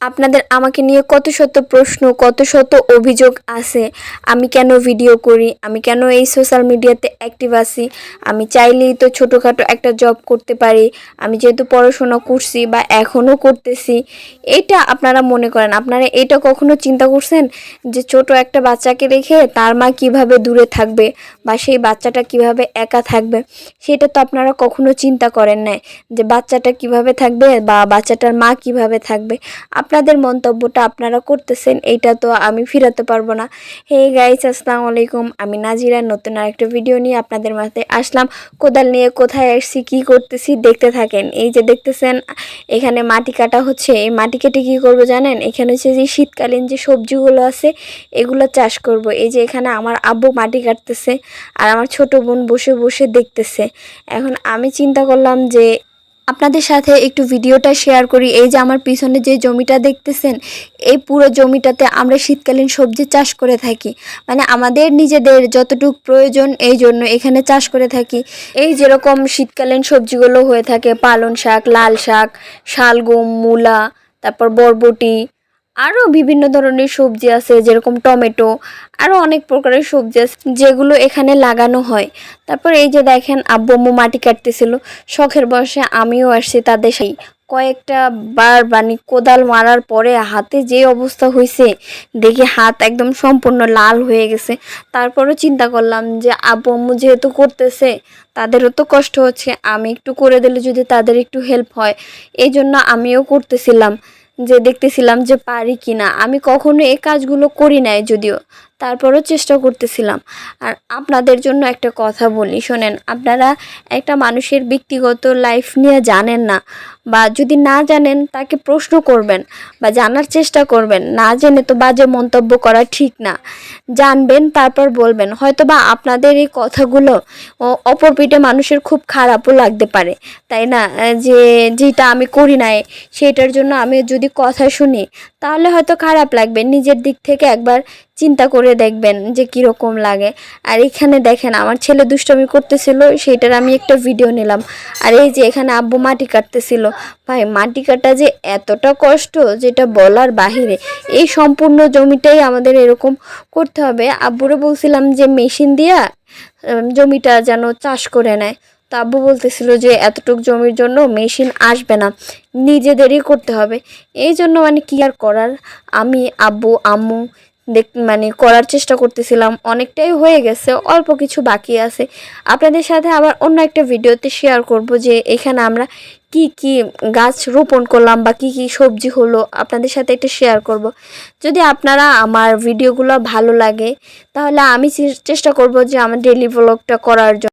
আপনাদের আমাকে নিয়ে কত শত প্রশ্ন, কত শত অভিযোগ আছে। আমি কেন ভিডিও করি? আমি কেন এই সোশ্যাল মিডিয়াতে অ্যাক্টিভ আছি? আমি চাইলেই তো ছোটোখাটো একটা জব করতে পারি। আমি যেহেতু পড়াশোনা করছি বা এখনও করতেছি, এটা আপনারা মনে করেন। আপনারা এটা কখনো চিন্তা করছেন যে ছোট একটা বাচ্চাকে রেখে তার মা কীভাবে দূরে থাকবে বা সেই বাচ্চাটা কীভাবে একা থাকবে? সেটা তো আপনারা কখনো চিন্তা করেন নাই যে বাচ্চাটা কীভাবে থাকবে বা বাচ্চাটার মা কীভাবে থাকবে। আপনাদের মন্তব্যটা আপনারা করতেছেন, এইটা তো আমি ফিরাতে পারব না। হে গাইস আসসালামু আলাইকুম। আমি নাজিরা, নতুন আরেকটা ভিডিও নিয়ে আপনাদের মাঝে আসলাম। কোদাল নিয়ে কোথায় আসছি, কি করতেছি, দেখতে থাকেন। এই যে দেখতেছেন, এখানে মাটি কাটা হচ্ছে। এই মাটি কেটে কী করব জানেন? এখানে হচ্ছে যে শীতকালীন যে সবজিগুলো আছে, এগুলো চাষ করব। এই যে এখানে আমার আব্বু মাটি কাটতেছে, আর আমার ছোট বোন বসে বসে দেখতেছে। এখন আমি চিন্তা করলাম যে আপনাদের সাথে একটু ভিডিওটা শেয়ার করি। এই যে আমার পিছনে যে জমিটা দেখতেছেন, এই পুরো জমিটাতে আমরা শীতকালীন সবজি চাষ করে থাকি। মানে আমাদের নিজেদের যতটুক প্রয়োজন, এই জন্য এখানে চাষ করে থাকি। এই যেরকম শীতকালীন সবজিগুলো হয়ে থাকে পালন শাক, লাল শাক, শালগম, মূলা, তারপর বরবটি আরও বিভিন্ন ধরনের সবজি আছে, যেরকম টমেটো আরও অনেক প্রকারের সবজি আছে যেগুলো এখানে লাগানো হয়। তারপর এই যে দেখেন, আব্বু মাটি কাটতেছিল, শখের বয়সে আমিও আসছি তাদের সেই কয়েকটা বার মানে কোদাল মারার পরে হাতে যে অবস্থা হয়েছে, দেখি হাত একদম সম্পূর্ণ লাল হয়ে গেছে। তারপরও চিন্তা করলাম যে আব্বু আম্মু যেহেতু করতেছে, তাদেরও তো কষ্ট হচ্ছে, আমি একটু করে দিলে যদি তাদের একটু হেল্প হয়। এই জন্য আমিও করতেছিলাম। যে দেখতেছিলাম যে পারি কি না আমি কখনো এই কাজগুলো করি নাই যদিও। তারপরও চেষ্টা করতেছিলাম। আর আপনাদের জন্য একটা কথা বলি, শোনেন, আপনারা একটা মানুষের ব্যক্তিগত লাইফ নিয়ে জানেন না বা যদি না জানেন তাকে প্রশ্ন করবেন বা জানার চেষ্টা করবেন। না জেনে তো বাজে মন্তব্য করা ঠিক না। জানবেন, তারপর বলবেন। হয়তো বা আপনাদের এই কথাগুলো ও- অপর পিঠে মানুষের খুব খারাপও লাগতে পারে। তাই না? যে, যেটা আমি করি নাই, সেটার জন্য আমি যদি কথা শুনি, তাহলে হয়তো খারাপ লাগবে। নিজের দিক থেকে একবার চিন্তা করে দেখবেন যে কীরকম লাগে। আর এখানে দেখেন, আমার ছেলে দুষ্টমি করতেছিল সেটার আমি একটা ভিডিও নিলাম। আর এই যে এখানে আব্বু মাটি কাটতেছিল, ভাই মাটি কাটা যে এতটা কষ্ট যেটা বলার বাহিরে, এই সম্পূর্ণ জমিটাই আমাদের এরকম করতে হবে। আব্বুরে বলছিলাম যে মেশিন দিয়া জমিটা যেন চাষ করে নেয়। তো আব্বু বলতেছিল যে এতটুক জমির জন্য মেশিন আসবে না, নিজেদেরই করতে হবে। এই জন্য মানে কি আর করার? আমি, আব্বু, আম্মু দেখ মানে করার চেষ্টা করতেছিলাম, অনেকটাই হয়ে গেছে, অল্প কিছু বাকি আছে। আপনাদের সাথে আবার অন্য একটা ভিডিওতে শেয়ার করব যে এখানে আমরা কি কি গাছ রোপণ করলাম বা কি কি সবজি হলো, আপনাদের সাথে একটা শেয়ার করব। যদি আপনারা আমার ভিডিওগুলো ভালো লাগে, তাহলে আমি চেষ্টা করব যে আমার ডেলি ব্লগটা করার জন্য